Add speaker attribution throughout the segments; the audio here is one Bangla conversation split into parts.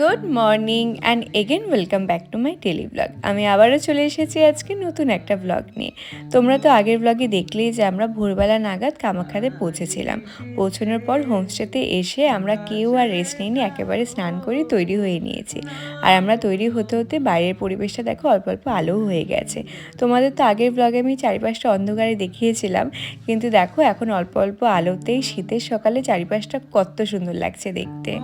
Speaker 1: Good morning and again welcome back to my daily blog আমি আবারও চলে এসেছি আজকে নতুন একটা ব্লগ নিয়ে। তোমরা তো আগের ব্লগে দেখলেই যে আমরা ভোরবেলা নাগাদ কামাখ্যাতে পৌঁছেছিলাম। পৌঁছানোর পর হোমস্টেতে এসে আমরা কেউ আর রেস্ট নিইনি, একেবারে স্নান করে তৈরি হয়ে নিয়েছি। আর আমরা তৈরি হতে হতে বাইরের পরিবেশটা দেখো অল্প অল্প আলো হয়ে গেছে। তোমাদের তো আগের ব্লগে আমি চারিপাশটা অন্ধকারে দেখিয়েছিলাম, কিন্তু দেখো এখন অল্প অল্প আলোতেই শীতের সকালে চারিপাশটা কত সুন্দর লাগছে দেখতে।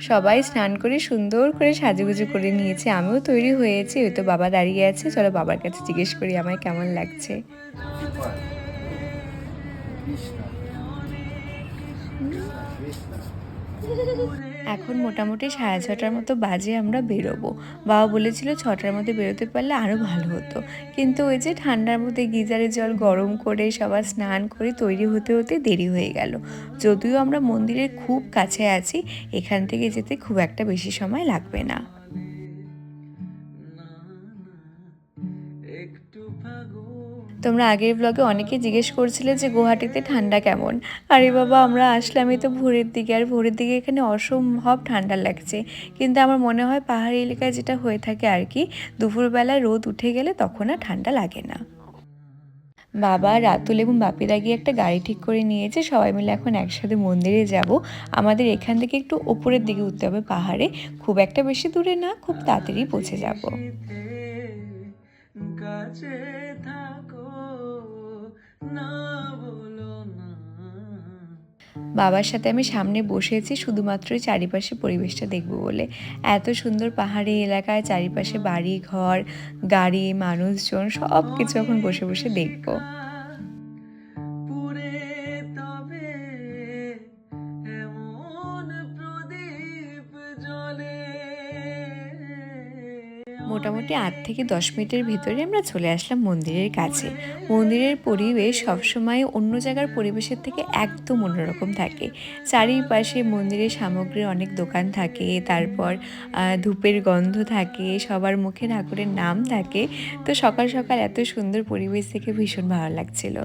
Speaker 1: সবাই স্নান করে সুন্দর করে সাজুগুজু করে নিয়েছে। আমিও তৈরি হয়েছি। ওই তো বাবা দাঁড়িয়ে আছে। চলো বাবার কাছে জিজ্ঞেস করি আমার কেমন লাগছে? এখন মোটামুটি সাড়ে ছটার মতো বাজে আমরা বেরোবো। বাবা বলেছিল ছটার মধ্যে বেরোতে পারলে আরও ভালো হতো। কিন্তু ওই যে ঠান্ডার মধ্যে গিজারের জল গরম করে সবার স্নান করে তৈরি হতে হতে দেরি হয়ে গেল। যদিও আমরা মন্দিরের খুব কাছে আছি, এখান থেকে যেতে খুব একটা বেশি সময় লাগবে না। তোমরা আগের ব্লগে অনেকে জিজ্ঞেস করছিলে যে গুয়াহাটিতে ঠান্ডা কেমন। আরে বাবা, আমরা আসলামই তো ভোরের দিকে, আর ভোরের দিকে এখানে অসম্ভব ঠান্ডা লাগছে। কিন্তু আমার মনে হয় পাহাড়ি এলাকায় যেটা হয়ে থাকে আর কি, দুপুরবেলা রোদ উঠে গেলে তখন আর ঠান্ডা লাগে না। বাবা, রাতুল এবং বাপিদা গিয়ে একটা গাড়ি ঠিক করে নিয়েছে, সবাই মিলে এখন একসাথে মন্দিরে যাব। আমাদের এখান থেকে একটু ওপরের দিকে উঠতে হবে পাহাড়ে, খুব একটা বেশি দূরে না, খুব তাড়াতাড়ি পৌঁছে যাব।
Speaker 2: না
Speaker 1: বাবার সাথে আমি সামনে বসেছি শুধুমাত্র চারিপাশে পরিবেশটা দেখব বলে। এত সুন্দর পাহাড়ি এলাকায় চারিপাশে বাড়ি ঘর গাড়ি মানুষজন সব কিছু এখন বসে বসে দেখব। মোটামুটি আট থেকে দশ মিনিটের ভিতরে আমরা চলে আসলাম মন্দিরের কাছে। মন্দিরের পরিবেশ সবসময় অন্য জায়গার পরিবেশের থেকে একদম অন্যরকম থাকে। চারিপাশে মন্দিরের সামগ্রীর অনেক দোকান থাকে, তারপর ধূপের গন্ধ থাকে, সবার মুখে ঠাকুরের নাম থাকে। তো সকাল সকাল এত সুন্দর পরিবেশ থেকে ভীষণ ভালো লাগছিল।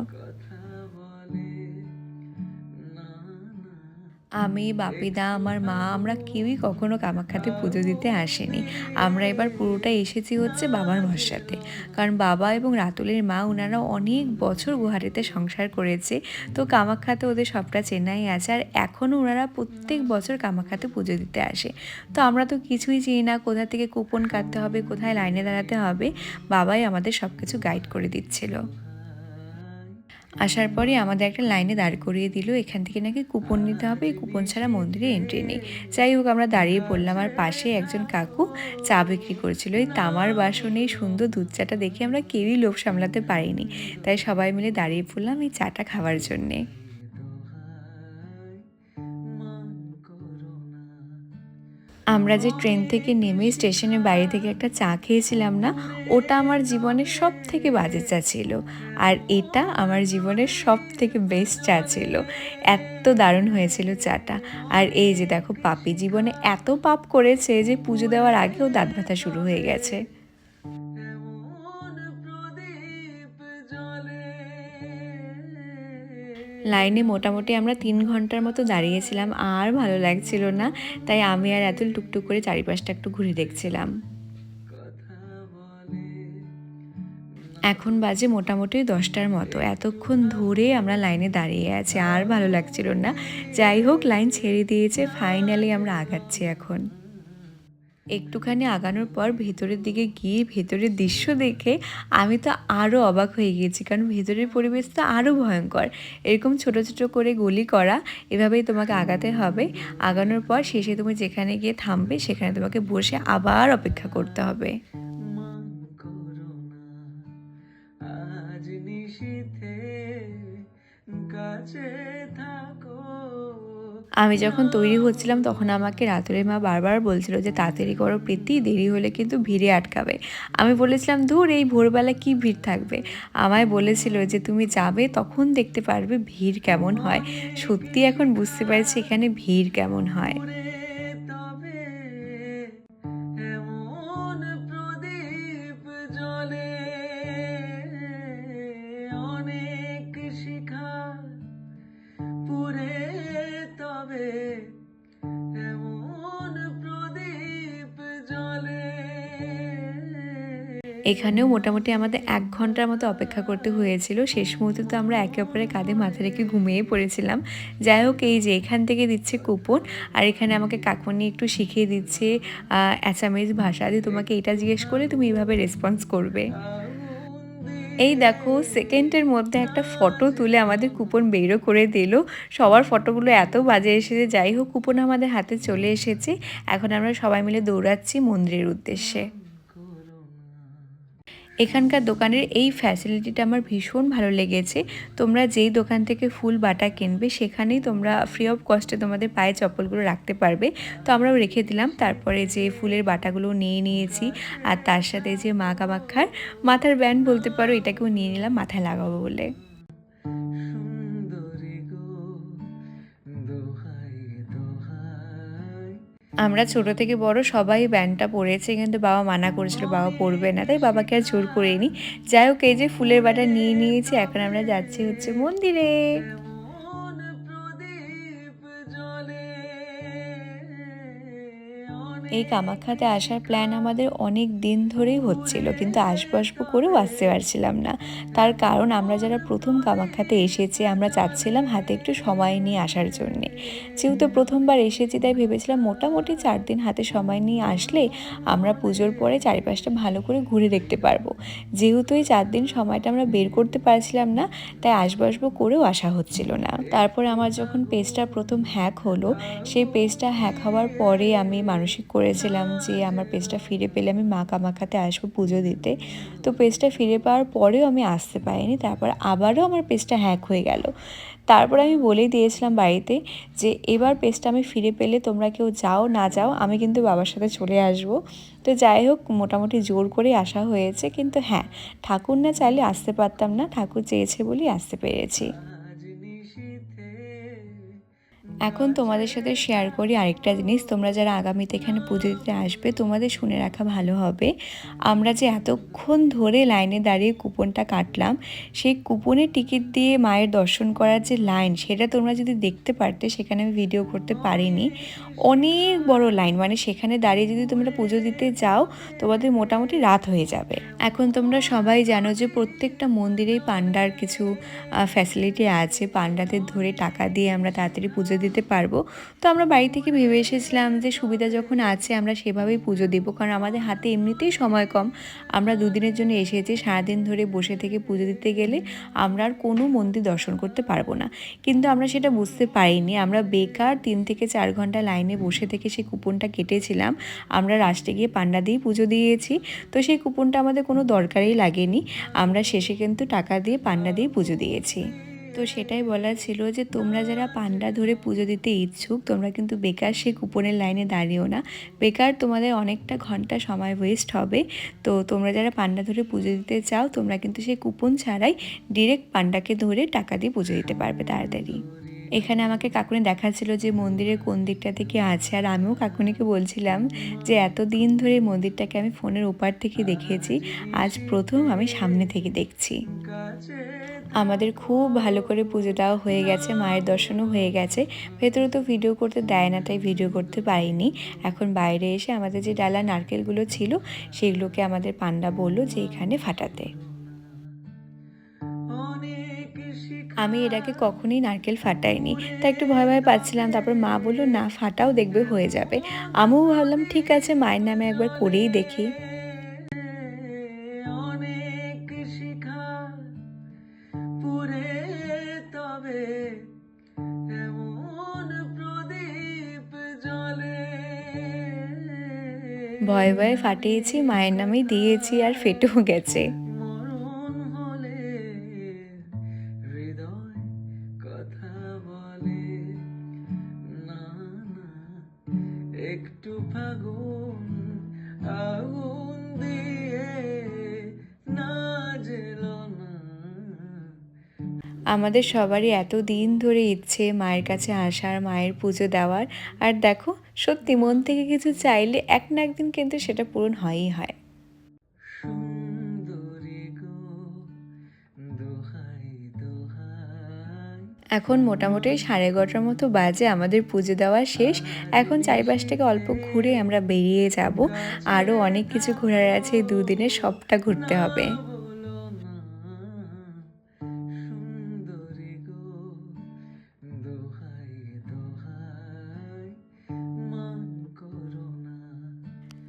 Speaker 1: আমি, বাপিদা, আমার মা, আমরা কেউই কখনো কামাখ্যাতে পুজো দিতে আসেনি। আমরা এবার পুরোটাই এসেছি হচ্ছে বাবার ভরসাতে। কারণ বাবা এবং রাতুলের মা ওনারা অনেক বছর গুয়াহাটিতে সংসার করেছে। তো কামাখ্যাতে ওদের সবটা চেন্নাই আছে। আর এখনও ওনারা প্রত্যেক বছর কামাখ্যাতে পুজো দিতে আসে। তো আমরা তো কিছুই চিনি না, কোথা থেকে কুপন কাটতে হবে, কোথায় লাইনে দাঁড়াতে হবে। বাবাই আমাদের সব কিছু গাইড করে দিচ্ছিল। আসার পরে আমাদের একটা লাইনে দাঁড় করিয়ে দিল, এখান থেকে নাকি কুপন নিতে হবে এই কুপন ছাড়া মন্দিরে এন্ট্রি নেই। যাই হোক, আমরা দাঁড়িয়ে পড়লাম আর পাশে একজন কাকু চা বিক্রি করছিল। এই তামার বাসনে সুন্দর দুধ চাটা দেখে আমরা কেউই লোভ সামলাতে পারিনি। তাই সবাই মিলে দাঁড়িয়ে পড়লাম এই চাটা খাওয়ার জন্যে। আমরা যে ট্রেন থেকে নেমে স্টেশনের বাইরে থেকে একটা চা খেয়েছিলাম না, ওটা আমার জীবনের সব থেকে বাজে চা ছিল। আর এটা আমার জীবনের সব থেকে বেস্ট চা ছিল। এত দারুণ হয়েছিল চাটা। আর এই যে দেখো, পাপি জীবনে এত পাপ করেছে যে পুজো দেওয়ার আগেও দাঁত ব্যথা শুরু হয়ে গেছে। লাইনে মোটামুটি আমরা তিন ঘণ্টার মতো দাঁড়িয়েছিলাম, আর ভালো লাগছিল না। তাই আমি আর এত টুকটুক করে চারিপাশটা একটু ঘুরে দেখছিলাম। এখন বাজে মোটামুটি দশটার মতো। এতক্ষণ ধরে আমরা লাইনে দাঁড়িয়ে আছি, আর ভালো লাগছিল না। যাই হোক, লাইন ছেড়ে দিয়েছে ফাইনালি আমরা আগাচ্ছি এখন। একটুখানি আগানোর পর ভেতরের দিকে গিয়ে ভেতরের দৃশ্য দেখে আমি তো আরও অবাক হয়ে গিয়েছি, কারণ ভেতরের পরিবেশ তো আরও ভয়ঙ্কর। এরকম ছোট ছোট করে গলি করা, এভাবেই তোমাকে আগাতে হবে। আগানোর পর শেষে তুমি যেখানে গিয়ে থামবে, সেখানে তোমাকে বসে আবার অপেক্ষা করতে হবে। আমি যখন তৈরি হচ্ছিলাম, তখন আমাকে রাতের মা বারবার বলছিল যে, তাড়াতাড়ি করো প্রীতি, দেরি হলে কিন্তু ভিড়ে আটকাবে। আমি বলেছিলাম, ধুর, এই ভোরবেলা কি ভিড় থাকবে? আমায় বলেছিল যে, তুমি যাবে, তখন দেখতে পারবে ভিড় কেমন হয়। সত্যি এখন বুঝতে পারছি এখানে ভিড় কেমন হয়। এখানেও মোটামুটি আমাদের এক ঘণ্টার মতো অপেক্ষা করতে হয়েছিল। শেষ মুহূর্তে তো আমরা একে অপরের কাঁধে মাথা রেখে ঘুমিয়ে পড়েছিলাম। যাই হোক, এই যে এখান থেকে দিচ্ছে কুপন, আর এখানে আমাকে কাকুনি একটু শিখিয়ে দিচ্ছে অ্যাসামিজ ভাষা। দিয়ে তোমাকে এটা জিজ্ঞেস করে তুমি এইভাবে রেসপন্স করবে। এই দেখো সেকেন্ডের মধ্যে একটা ফটো তুলে আমাদের কুপন বেরও করে দিল। সবার ফটোগুলো এত বাজে এসেছে। যাই হোক, কুপন আমাদের হাতে চলে এসেছে। এখন আমরা সবাই মিলে দৌড়াচ্ছি মন্দিরের উদ্দেশ্যে। এখানকার দোকানের এই ফ্যাসিলিটিটা আমার ভীষণ ভালো লেগেছে। তোমরা যেই দোকান থেকে ফুল বাটা কিনবে, সেখানেই তোমরা ফ্রি অফ কস্টে তোমাদের পায়ে চপ্পলগুলো রাখতে পারবে। তো আমরাও রেখে দিলাম, তারপরে যে ফুলের বাটাগুলো নিয়ে নিয়েছি, আর তার সাথে যে মা কামাক্ষার মাথার ব্যান্ড বলতে পারো, এটাকেও নিয়ে নিলাম, মাথায় লাগাবো বলে। আমরা ছোট থেকে বড় সবাই ব্যান্ডটা পরেছে, কিন্তু বাবা মানা করেছিল, বাবা পরবে না, তাই বাবাকে আর জোর করিনি। যাই হোক, এই যে ফুলের বাটা নিয়ে নিয়েছি, এখন আমরা যাচ্ছি হচ্ছে মন্দিরে। এই কামাখ্যাতে আসার প্ল্যান আমাদের অনেক দিন ধরেই হচ্ছিল, কিন্তু আসব আসব করেও আসতে পারছিলাম না। তার কারণ আমরা যারা প্রথম কামাখ্যাতে এসেছি, আমরা চাচ্ছিলাম হাতে একটু সময় নিয়ে আসার জন্যে। যেহেতু প্রথমবার এসেছি, তাই ভেবেছিলাম মোটামুটি চার দিন হাতে সময় নিয়ে আসলে আমরা পুজোর পরে চারিপাশটা ভালো করে ঘুরে দেখতে পারব। যেহেতু এই চার দিন সময়টা আমরা বের করতে পারছিলাম না, তাই আসব আসব করেও আসা হচ্ছিল না। তারপর আমার যখন পেজটা প্রথম হ্যাক হলো, সেই পেজটা হ্যাক হওয়ার পরে আমি মানসিক করেছিলাম যে আমার পেজটা ফিরে পেলে আমি মা কামাখাতে আসব পুজো দিতে। তো পেজটা ফিরে পাওয়ার পরেও আমি আসতে পারিনি, তারপর আবারও আমার পেজটা হ্যাক হয়ে গেল। তারপর আমি বলেই দিয়েছিলাম বাড়িতে যে, এবার পেজটা আমি ফিরে পেলে তোমরা কেউ যাও না যাও, আমি কিন্তু বাবার সাথে চলে আসব। তো যাই হোক, মোটামুটি জোর করে আসা হয়েছে, কিন্তু হ্যাঁ ঠাকুর না চাইলে আসতে পারতাম না, ঠাকুর চেয়েছে বলেই আসতে পেরেছি। এখন তোমাদের সাথে শেয়ার করি আরেকটা জিনিস। তোমরা যারা আগামীতে এখানে পুজো দিতে আসবে, তোমাদের শুনে রাখা ভালো হবে। আমরা যে এতক্ষণ ধরে লাইনে দাঁড়িয়ে কুপনটা কাটলাম, সেই কুপনের টিকিট দিয়ে মায়ের দর্শন করার যে লাইন, সেটা তোমরা যদি দেখতে পারতে, সেখানে আমি ভিডিও করতে পারিনি। অনেক বড় লাইন মানে সেখানে দাঁড়িয়ে যদি তোমরা পুজো দিতে যাও, তোমাদের মোটামুটি রাত হয়ে যাবে। এখন তোমরা সবাই জানো যে প্রত্যেকটা মন্দিরেই পান্ডার কিছু ফ্যাসিলিটি আছে। পান্ডাদের ধরে টাকা দিয়ে আমরা তাড়াতাড়ি পুজো দিতে পারব। তো আমরা বাড়ি থেকে ভেবে এসেছিলাম যে সুবিধা যখন আছে আমরা সেভাবেই পুজো দেবো। কারণ আমাদের হাতে এমনিতেই সময় কম। আমরা দুদিনের জন্য এসেছি, সারাদিন ধরে বসে থেকে পুজো দিতে গেলে আমরা আর কোনো মন্দির দর্শন করতে পারব না। কিন্তু আমরা সেটা বুঝতে পারিনি। আমরা বেকার তিন থেকে চার ঘণ্টা লাইনে বসে থেকে সেই কুপনটা কেটেছিলাম। আমরা লাস্টে গিয়ে পান্ডা দিয়ে পুজো দিয়েছি। তো সেই কুপনটা আমাদের কোনো দরকারই লাগেনি। আমরা শেষে কিন্তু টাকা দিয়ে পান্ডা দিয়ে পুজো দিয়েছি। তো সেটাই বলা ছিল যে তোমরা যারা পান্ডা ধরে পুজো দিতে ইচ্ছুক, তোমরা কিন্তু বেকার সেই কুপনের লাইনে দাঁড়িয়েও না। বেকার তোমাদের অনেকটা ঘণ্টা সময় ওয়েস্ট হবে। তো তোমরা যারা পান্ডা ধরে পুজো দিতে চাও, তোমরা কিন্তু সেই কুপন ছাড়াই ডিরেক্ট পান্ডাকে ধরে টাকা দিয়ে পুজো দিতে পারবে তাড়াতাড়ি। এখানে আমাকে কাকুনি দেখাচ্ছিল যে মন্দিরের কোন দিকটা থেকে আছে, আর আমিও কাকুনিকে বলছিলাম যে এত দিন ধরে মন্দিরটাকে আমি ফোনের ওপার থেকে দেখেছি, আজ প্রথম আমি সামনে থেকে দেখছি। আমাদের খুব ভালো করে পুজো দেওয়া হয়ে গেছে, মায়ের দর্শনও হয়ে গেছে, ভেতরে তো ভিডিও করতে দেয় না, তাই ভিডিও করতে পারিনি। এখন বাইরে এসে আমাদের যে ডালা নারকেলগুলো ছিল, সেগুলোকে আমাদের পান্ডা বলল যে এখানে ফাটাতে। আমি এর আগে কখনোই নারকেল ফাটাইনি। তা একটু ভয় ভয় পাচ্ছিলাম। তারপর মা বলল না ফাটাও দেখবে হয়ে যাবে। আমিও ভাবলাম ঠিক আছে মায়ের নামে একবার করেই দেখি। ভয়ে ভয়ে ফাটিয়েছি মায়ের নামেই দিয়েছি আর ফেটেও গেছে।
Speaker 2: একটু ফাগুন আগুন দিয়ে না।
Speaker 1: আমাদের সবারই এত দিন ধরে ইচ্ছে মায়ের কাছে আসার মায়ের পুজো দেওয়ার। আর দেখো, সত্যি মন থেকে কিছু চাইলে এক না একদিন কিন্তু সেটা পূরণ হয়ই হয়। এখন মোটামুটি সাড়ে এগারোটার মতো বাজে, আমাদের পুজো দেওয়া শেষ। এখন চারিপাশ থেকে অল্প ঘুরে আমরা বেরিয়ে যাব। আরও অনেক কিছু ঘোরার আছে দুদিনে সবটা ঘুরতে হবে।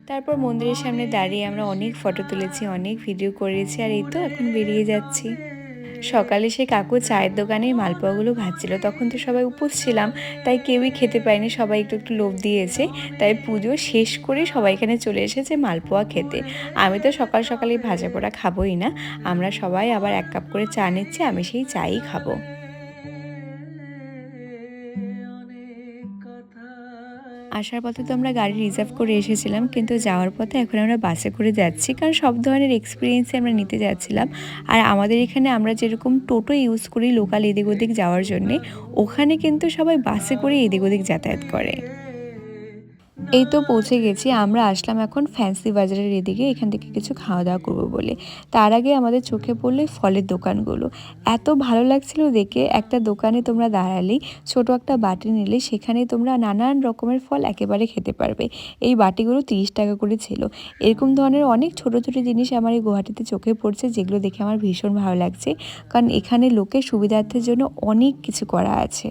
Speaker 1: তারপর মন্দিরের সামনে দাঁড়িয়ে আমরা অনেক ফটো তুলেছি, অনেক ভিডিও করেছি, আর এই তো এখন বেরিয়ে যাচ্ছি। সকালে সে কাকু চায়ের দোকানে মালপোয়াগুলো ভাজছিল। তখন তো সবাই উপোস ছিলাম, তাই কেউই খেতে পায়নি সবাই একটু একটু লোভ দিয়েছে। তাই পুজো শেষ করে সবাই এখানে চলে এসেছে মালপোয়া খেতে। আমি তো সকাল সকালে ভাজা পোড়া খাবোই না। আমরা সবাই আবার এক কাপ করে চা নিচ্ছি, আমি সেই চাই খাব। আসার পথে তো আমরা গাড়ি রিজার্ভ করে এসেছিলাম, কিন্তু যাওয়ার পথে এখন আমরা বাসে করে যাচ্ছি। কারণ সব ধরনের এক্সপিরিয়েন্সই আমরা নিতে যাচ্ছিলাম। আর আমাদের এখানে আমরা যেরকম টোটো ইউজ করি লোকাল এদিক ওদিক যাওয়ার জন্যে, ওখানে কিন্তু সবাই বাসে করে এদিক ওদিক যাতায়াত করে। এই তো পৌঁছে গেছি, আমরা আসলাম এখন ফ্যান্সি বাজারের এদিকে, এখান থেকে কিছু খাওয়া দাওয়া করব বলে। তার আগে আমাদের চোখে পড়ল ফলের দোকানগুলো। এত ভালো লাগছিল দেখে, একটা দোকানে তোমরা দাঁড়ালেই, ছোট একটা বাটি নিলে সেখানে তোমরা নানান রকমের ফল একেবারে খেতে পারবে। এই বাটিগুলো তিরিশ টাকা করে ছিল। এরকম ধরনের অনেক ছোট ছোট জিনিস আমার এই গুয়াহাটিতে চোখে পড়ছে, যেগুলো দেখে আমার ভীষণ ভালো লাগছে। কারণ এখানে লোকের সুবিধার্থের জন্য অনেক কিছু করা আছে।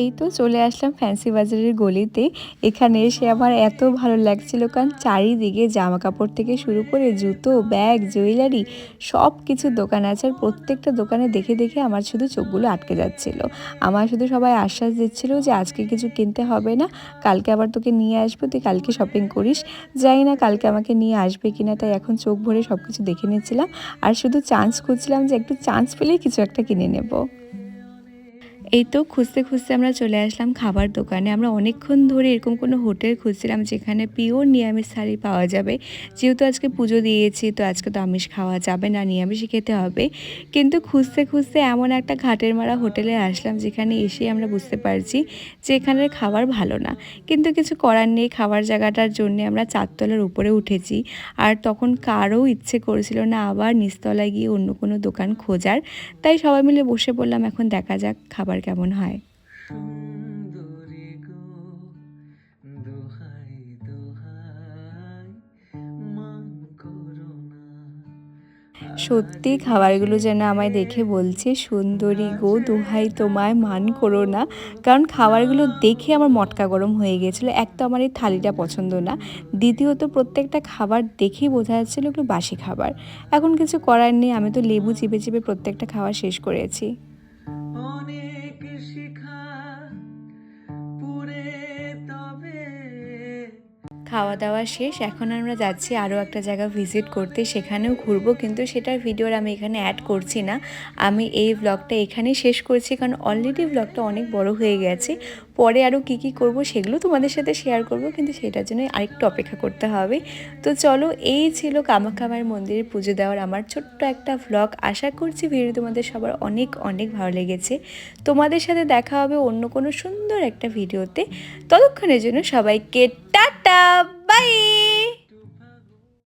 Speaker 1: এই তো চলে আসলাম ফ্যান্সি বাজারের গলিতে। এখানে এসে আমার এত ভালো লাগছিল কারণ চারিদিকে জামা কাপড় থেকে শুরু করে জুতো, ব্যাগ, জুয়েলারি সব কিছু দোকান আছে আর প্রত্যেকটা দোকানে দেখে দেখে আমার শুধু চোখগুলো আটকে যাচ্ছিল। আমার শুধু সবাই আশ্বাস দিচ্ছিল যে আজকে কিছু কিনতে হবে না, কালকে আবার তোকে নিয়ে আসব, তুই কালকে শপিং করিস। যাই না কালকে আমাকে নিয়ে আসবে কিনা তাই এখন চোখ ভরে সব কিছু দেখে নিচ্ছিলাম। আর শুধু চান্স খুঁজছিলাম যে একটু চান্স পেলেই কিছু একটা কিনে নেব। এই তো খুঁজতে খুঁজতে আমরা চলে আসলাম খাবার দোকানে। আমরা অনেকক্ষণ ধরে এরকম কোনো হোটেল খুঁজছিলাম যেখানে পিওর নিরামিষ শাড়ি পাওয়া যাবে। যেহেতু আজকে পুজো দিয়েছি, তো আজকে তো আমিষ খাওয়া যাবে না, নিরামিষই খেতে হবে। কিন্তু খুঁজতে খুঁজতে এমন একটা ঘাটের মারা হোটেলে আসলাম যেখানে এসে আমরা বুঝতে পারছি যে এখানের খাবার ভালো না। কিন্তু কিছু করার নেই, খাবার জায়গাটার জন্য আমরা চারতলার উপরে উঠেছি। আর তখন কারও ইচ্ছে করেছিল না আবার নিচতলায় গিয়ে অন্য কোনো দোকান খোঁজার। তাই সবাই মিলে বসে পড়লাম এখন দেখা যাক খাবার কেমন হয়? সত্যি খাবারগুলো যেন আমায় দেখে বলছে সুন্দরী গো দোহাই তোমায় মান করো না। কারণ খাবারগুলো দেখে আমার মটকা গরম হয়ে গেছিল। এক তো আমার এই থালিটা পছন্দ না। দ্বিতীয়ত প্রত্যেকটা খাবার দেখেই বোঝা যাচ্ছিল এগুলো বাসি খাবার। এখন কিছু করার নেই আমি তো লেবু চিপে চিপে প্রত্যেকটা খাওয়া শেষ করেছি।
Speaker 2: অনেক শিখা পুরে তবে
Speaker 1: খাওয়া দাওয়া শেষ, এখন আমরা যাচ্ছি আরও একটা জায়গা ভিজিট করতে, সেখানেও ঘুরবো, কিন্তু সেটার ভিডিওর আমি এখানে অ্যাড করছি না। আমি এই ব্লগটা এখানেই শেষ করছি, কারণ অলরেডি ব্লগটা অনেক বড় হয়ে গেছে। পরে আরও কী কী করব সেগুলো তোমাদের সাথে শেয়ার করব, কিন্তু সেটার জন্য আরেকটু অপেক্ষা করতে হবে। তো চলো, এই ছিল কামাখ্যামার মন্দিরে পুজো দেওয়ার আমার ছোট্ট একটা ভ্লগ আশা করছি ভিডিও তোমাদের সবার অনেক অনেক ভালো লেগেছে। তোমাদের সাথে দেখা হবে অন্য কোনো সুন্দর একটা ভিডিওতে। ততক্ষণের জন্য সবাইকে টাটা বাই